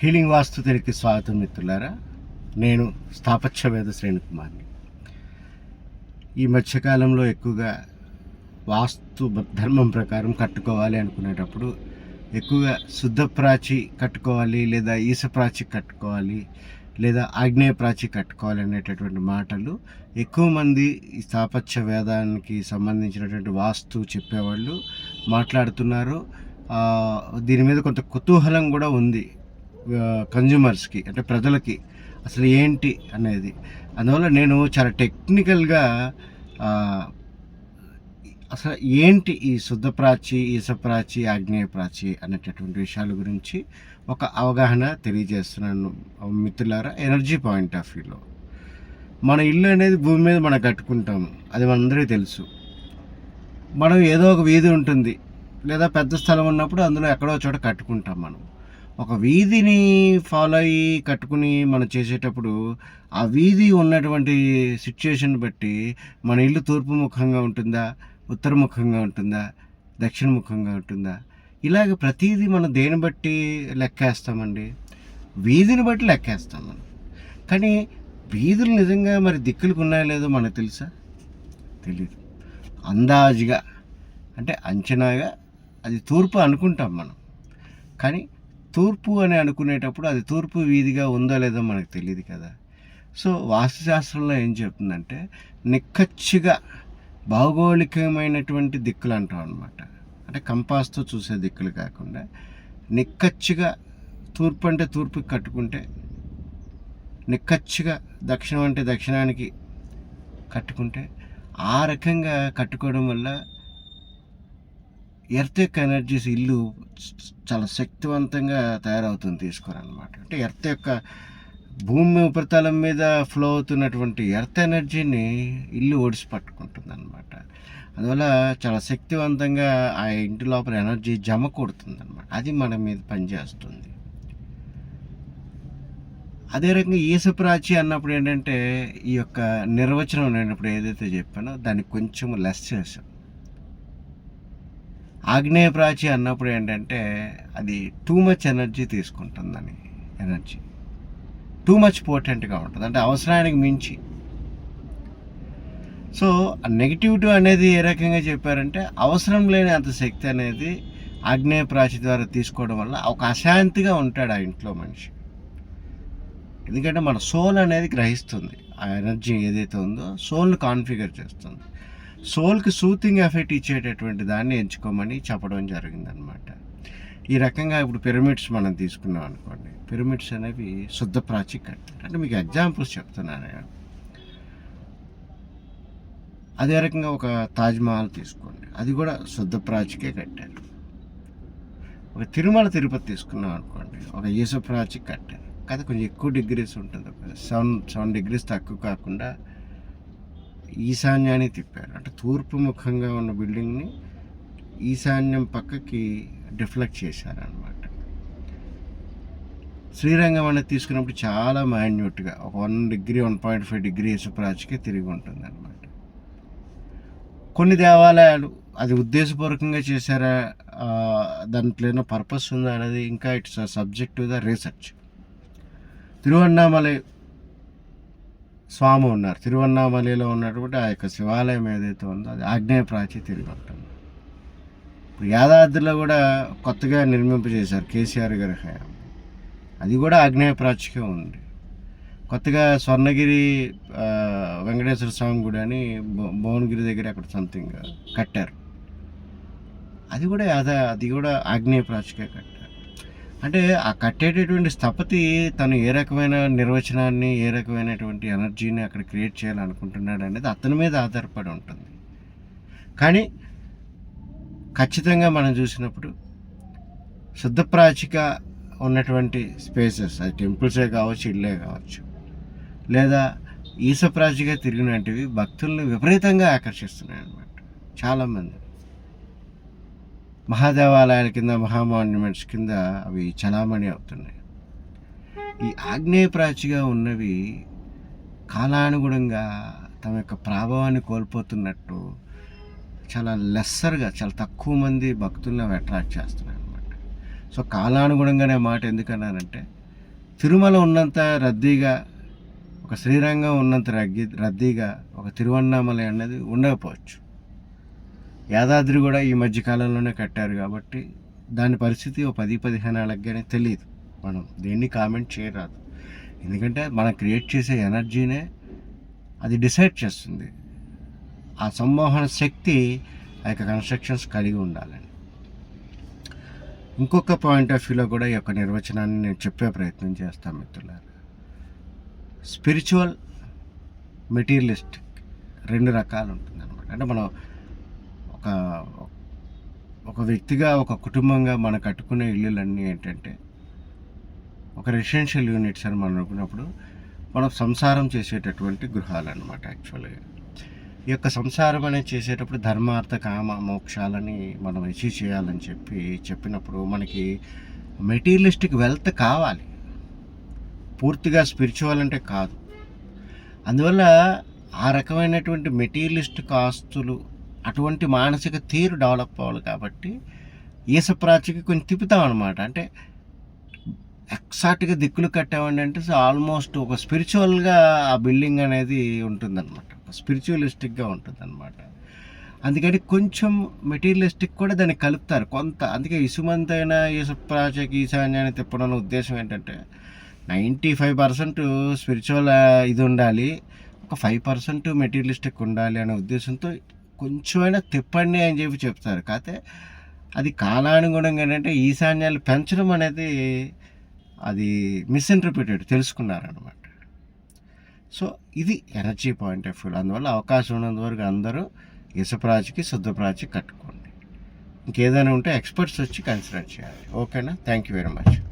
Healing వాస్తు తిరిగి స్వాగతం మిత్రులారా. నేను స్థాపత్యవేద శ్రేణి కుమార్ని ఈ మధ్యకాలంలో ఎక్కువగా వాస్తు ధర్మం ప్రకారం కట్టుకోవాలి అనుకునేటప్పుడు ఎక్కువగా శుద్ధ ప్రాచి కట్టుకోవాలి లేదా ఈస ప్రాచి కట్టుకోవాలి లేదా ఆగ్నేయ ప్రాచి కట్టుకోవాలి అనేటటువంటి మాటలు ఎక్కువ మంది ఈ స్థాపత్య వేదానికి సంబంధించినటువంటి వాస్తు చెప్పేవాళ్ళు మాట్లాడుతున్నారు. దీని మీద కొంత కుతూహలం కూడా ఉంది. కన్జ్యూమర్స్కి అంటే ప్రజలకి అసలు ఏంటి అనేది. అందువల్ల నేను చాలా టెక్నికల్గా అసలు ఏంటి ఈ శుద్ధప్రాచి ఈసప్రాచి ఆగ్నేయప్రాచి ఆగ్నేయ ప్రాచి అనేటటువంటి విషయాల గురించి ఒక అవగాహన తెలియజేస్తున్నాను మిత్రులారా ఎనర్జీ పాయింట్ ఆఫ్ వ్యూలో మన ఇల్లు అనేది భూమి మీద మనం కట్టుకుంటాము అది మనందరికీ తెలుసు. మనం ఏదో ఒక వీధి ఉంటుంది లేదా పెద్ద స్థలం ఉన్నప్పుడు అందులో ఎక్కడో చోట కట్టుకుంటాం మనం. ఒక వీధిని ఫాలో అయ్యి కట్టుకుని మనం చేసేటప్పుడు ఆ వీధి ఉన్నటువంటి సిచ్యుయేషన్ బట్టి మన ఇల్లు తూర్పు ముఖంగా ఉంటుందా? ఉత్తర ముఖంగా ఉంటుందా? దక్షిణ ముఖంగా ఉంటుందా? ఇలాగ ప్రతిదీ మనం దేని బట్టి లెక్కేస్తామండి? వీధిని బట్టి లెక్కేస్తాం మనం. కానీ వీధులు నిజంగా మరి దిక్కులకు ఉన్నాయో లేదో మనకు తెలుసా? తెలియదు అందాజుగా అంటే అంచనాగా అది తూర్పు అనుకుంటాం మనం. కానీ తూర్పు అని అనుకునేటప్పుడు అది తూర్పు వీధిగా ఉందో లేదో మనకు తెలియదు కదా. సో వాస్తుశాస్త్రంలో ఏం చెప్తుందంటే నిక్కచ్చిగా భౌగోళికమైనటువంటి దిక్కులు అంటాం అనమాట అంటే కంపాస్తో చూసే దిక్కులు కాకుండా నిక్కచ్చిగా తూర్పు అంటే తూర్పుకి కట్టుకుంటే నిక్కచ్చిగా దక్షిణం అంటే దక్షిణానికి కట్టుకుంటే ఆ రకంగా కట్టుకోవడం వల్ల ఎర్త్ యొక్క ఎనర్జీస్ ఇల్లు చాలా శక్తివంతంగా తయారవుతుంది తీసుకోరనమాట. అంటే ఎర్త్ యొక్క భూమి ఉపరితలం మీద ఫ్లో అవుతున్నటువంటి ఎర్త్ ఎనర్జీని ఇల్లు ఒడిసి పట్టుకుంటుంది అనమాట అందువల్ల చాలా శక్తివంతంగా ఆ ఇంటి లోపల ఎనర్జీ జమ కొడుతుంది అనమాట అది మన మీద పనిచేస్తుంది. అదే రకంగా ఈసప్రాచి అన్నప్పుడు ఏంటంటే ఈ యొక్క నిర్వచనం నేనప్పుడు ఏదైతే చెప్పానో దాన్ని కొంచెం లెస్ చేశాం. ఆగ్నేయ ప్రాచి అన్నప్పుడు ఏంటంటే అది టూ మచ్ ఎనర్జీ తీసుకుంటుందని ఎనర్జీ టూ మచ్ పోటెంట్గా ఉంటుంది. అంటే అవసరానికి మించి. సో నెగిటివిటీ అనేది ఏ రకంగా చెప్పారంటే అవసరం లేని అంత శక్తి అనేది ఆగ్నేయ ప్రాచి ద్వారా తీసుకోవడం వల్ల ఒక అశాంతిగా ఉంటాడు ఆ ఇంట్లో మనిషి. ఎందుకంటే మన సోల్ అనేది గ్రహిస్తుంది. ఆ ఎనర్జీ ఏదైతే ఉందో సోల్ని కాన్ఫిగర్ చేస్తుంది. సోల్కి సూతింగ్ ఎఫెక్ట్ ఇచ్చేటటువంటి దాన్ని ఎంచుకోమని చెప్పడం జరిగిందనమాట ఈ రకంగా ఇప్పుడు పిరమిడ్స్ మనం తీసుకున్నాం అనుకోండి. పిరమిడ్స్ అనేవి శుద్ధ ప్రాచీ కట్టారు అంటే మీకు ఎగ్జాంపుల్స్ చెప్తున్నాను అదే రకంగా ఒక తాజ్మహల్ తీసుకోండి. అది కూడా శుద్ధ ప్రాచికే కట్టారు. ఒక తిరుమల తిరుపతి తీసుకున్నాం అనుకోండి. ఒక యేసు ప్రాచి కట్టారు కదా కొంచెం ఎక్కువ డిగ్రీస్ ఉంటుంది. ఒక సెవెన్ సెవెన్ డిగ్రీస్ తక్కువ కాకుండా ఈశాన్యాన్ని తిప్పారు. అంటే తూర్పు ముఖంగా ఉన్న బిల్డింగ్ని ఈశాన్యం పక్కకి డిఫ్లెక్ట్ చేశారనమాట శ్రీరంగం అనేది తీసుకున్నప్పుడు చాలా మైన్యూట్గా ఒక one degree one point five degree ప్రాచికే తిరిగి ఉంటుంది అనమాట కొన్ని దేవాలయాలు అది ఉద్దేశపూర్వకంగా చేశారా? దాంట్లో ఏమైనా పర్పస్ ఉందా అనేది ఇంకా it's subject to the research. Tiruvannamalai స్వామి ఉన్నారు. తిరువన్నామలైలో ఉన్నటువంటి ఆ యొక్క శివాలయం ఏదైతే ఉందో అది ఆగ్నేయ ప్రాచి తిరిగి ఉంటుంది ఇప్పుడు యాదాద్రిలో కూడా కొత్తగా నిర్మింపజేశారు కేసీఆర్ గారి హయాం. అది కూడా ఆగ్నేయ ప్రాచికే ఉంది. కొత్తగా స్వర్ణగిరి వెంకటేశ్వర స్వామి గుడి అని భు- భువనగిరి దగ్గర అక్కడ సంథింగ్ కట్టారు. అది కూడా యాదా అది కూడా ఆగ్నేయ ప్రాచికే కట్టారు. అంటే ఆ కట్టేటటువంటి స్థపతి తను ఏ రకమైన నిర్వచనాన్ని ఏ రకమైనటువంటి ఎనర్జీని అక్కడ క్రియేట్ చేయాలనుకుంటున్నాడు అనేది అతని మీద ఆధారపడి ఉంటుంది. కానీ ఖచ్చితంగా మనం చూసినప్పుడు శుద్ధ ప్రాచిక ఉన్నటువంటి స్పేసెస్ అది టెంపుల్సే కావచ్చు ఇల్లే కావచ్చు లేదా ఈసప్రాచిగా తిరిగినటువంటివి భక్తుల్ని విపరీతంగా ఆకర్షిస్తున్నాయి అన్నమాట చాలామంది. మహాదేవాలయాల కింద మహామాన్యుమెంట్స్ కింద అవి చలామణి అవుతున్నాయి. ఈ ఆగ్నేయ ప్రాచిగా ఉన్నవి కాలానుగుణంగా తమ యొక్క ప్రభావాన్ని కోల్పోతున్నట్టు చాలా లెస్సర్గా చాలా తక్కువ మంది భక్తులను అవి అట్రాక్ట్ చేస్తున్నాయి అనమాట సో కాలానుగుణంగానే మాట ఎందుకన్నానంటే తిరుమల ఉన్నంత రద్దీగా ఒక శ్రీరంగం ఉన్నంత రగ్గి రద్దీగా ఒక తిరువన్నామలై అనేది ఉండకపోవచ్చు. యాదాద్రి కూడా ఈ మధ్య కాలంలోనే కట్టారు కాబట్టి దాని పరిస్థితి ఒక పది పదిహేను ఏళ్ళకి కానీ తెలియదు మనం దేన్ని కామెంట్ చేయరాదు. ఎందుకంటే మనం క్రియేట్ చేసే ఎనర్జీనే అది డిసైడ్ చేస్తుంది. ఆ సంమోహన శక్తి ఆ యొక్క కన్స్ట్రక్షన్స్ కలిగి ఉండాలని. ఇంకొక పాయింట్ ఆఫ్ వ్యూలో కూడా ఈ యొక్క నిర్వచనాన్ని నేను చెప్పే ప్రయత్నం చేస్తాను మిత్రులారా. స్పిరిచువల్ మెటీరియలిస్టిక్ రెండు రకాలు ఉంటుంది అనమాట అంటే మనం ఒక ఒక వ్యక్తిగా ఒక కుటుంబంగా మనం కట్టుకునే ఇల్లులన్నీ ఏంటంటే ఒక రెసిడెన్షియల్ యూనిట్స్ అని మనం అనుకున్నప్పుడు మనం సంసారం చేసేటటువంటి గృహాలు అనమాట యాక్చువల్గా ఈ యొక్క సంసారం అనేది చేసేటప్పుడు ధర్మార్థ కామ మోక్షాలని మనం అచీవ్ చేయాలని చెప్పి చెప్పినప్పుడు మనకి మెటీరియలిస్టిక్ వెల్త్ కావాలి. పూర్తిగా స్పిరిచువల్ అంటే కాదు. అందువల్ల ఆ రకమైనటువంటి మెటీరియలిస్టిక్ ఆస్తులు అటువంటి మానసిక తీరు డెవలప్ అవ్వాలి కాబట్టి ఈసప్రాచికి కొంచెం తిప్పుతాం అనమాట అంటే ఎక్సాక్ట్గా దిక్కులు కట్టామండి అంటే ఆల్మోస్ట్ ఒక స్పిరిచువల్గా ఆ బిల్డింగ్ అనేది ఉంటుందన్నమాట. ఒక స్పిరిచువలిస్టిక్గా ఉంటుందన్నమాట. అందుకని కొంచెం మెటీరియలిస్టిక్ కూడా దాన్ని కలుపుతారు. కొంత అందుకే ఇసుమంతైన ఈసప్రాచకి ఈశాన్యాన్ని తిప్పడం ఉద్దేశం ఏంటంటే నైంటీ ఫైవ్ పర్సెంట్ స్పిరిచువల్ ఇది ఉండాలి. ఒక ఫైవ్ పర్సెంట్ మెటీరియలిస్టిక్ ఉండాలి అనే ఉద్దేశంతో కొంచెమైనా తిప్పండి అని చెప్పి చెప్తారు. కాకపోతే అది కాలానుగుణంగా ఏంటంటే ఈశాన్యాలు పెంచడం అనేది అది మిస్ఇంటర్ప్రిటెడ్ తెలుసుకున్నారనమాట సో ఇది ఎనర్జీ పాయింట్ ఆఫ్ వ్యూ అందువల్ల అవకాశం ఉన్నంత వరకు అందరూ ఇసప్రాచికి శుద్ధప్రాచి కట్టుకోండి. ఇంకేదైనా ఉంటే ఎక్స్పర్ట్స్ వచ్చి కన్సిడర్ చేయాలి. ఓకేనా? Thank you very much.